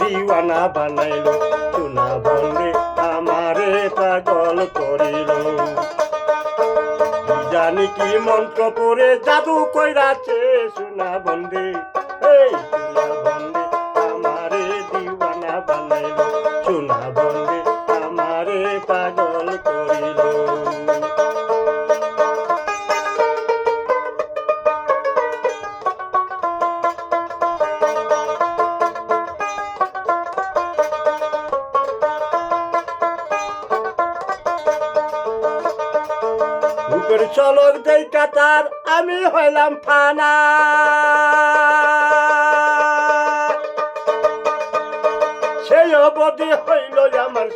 দিওয়ানা বানাইল, চুনা বন্ধে আমারে পাগল করিল। জানি কি মন্ত্র পরে জাদু কইরাছে সোনা বন্ধে এই সোনা বন্ধে রূপের চলক দেই কাতার, আমি হইলাম ফানা। সেই অবধি হইল আমার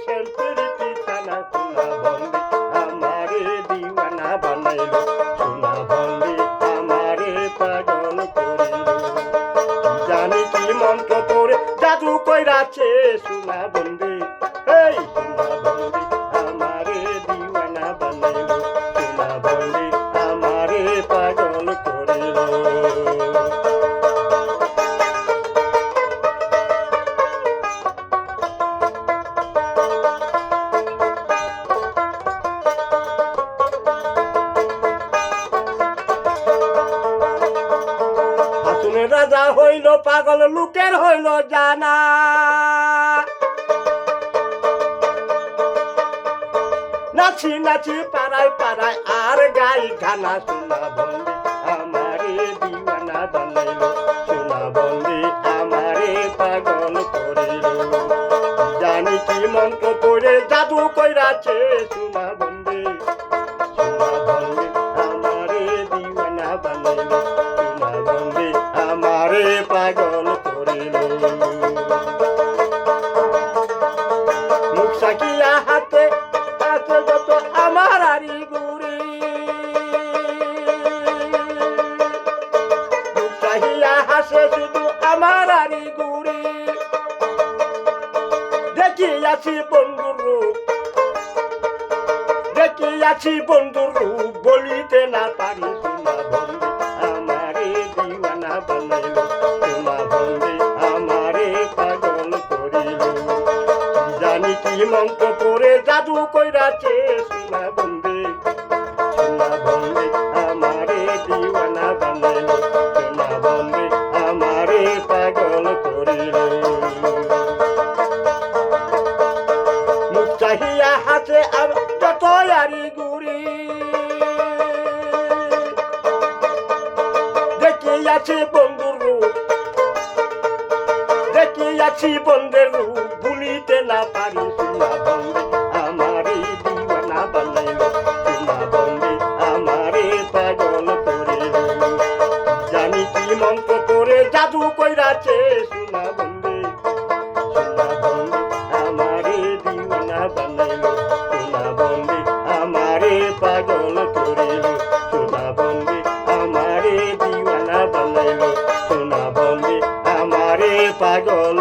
আমারে পাগল জানি কি মন্ত্র তোরে জাদু কইরাছে সোনা বন্দি এই রাজা হইল পাগল, লোকের হইল জানা। নাচি নাচি, পাড়ায় পাড়ায় আর গাই গানা শোনা বন্দি আমারে দিওয়ানা বানাইল। শোনা বন্দি আমারে পাগল করিল যত আমার আরি গুরি চাহিয়া হাসে শুধু আমার আরি গুরি দেখিয়াছি বন্ধুর রূপ, দেখিয়াছি বন্ধুর রূপ, বলিতে না পারি সোনা বন্ধু। জানি কি মন্ত্র করে জাদু কইরাছে, সোনা বন্ধে সোনা বন্ধে আমারে দিওয়ানা বানাইল, সোনা বন্ধে আমারে পাগল করিল। চাহিয়া হাতে আম- যত আরি গুড়ি। দেখিয়াছি বন্ধুর রূপ, দেখিয়াছি বন্ধের রূপ। ভুলিতে না পারি সোনা বন্ধে আমারে দিওয়ানা বানাইল সোনা বন্ধে আমারে পাগল করিল জানি কি মন্ত্র করে জাদু কইরাছে সোনা বন্ধে। সোনা বন্ধে আমারে দিওয়ানা বানাইল সোনা বন্ধে আমারে পাগল করিল সোনা বন্ধে আমারে দিওয়ানা বানাইল সোনা বন্ধে আমারে পাগল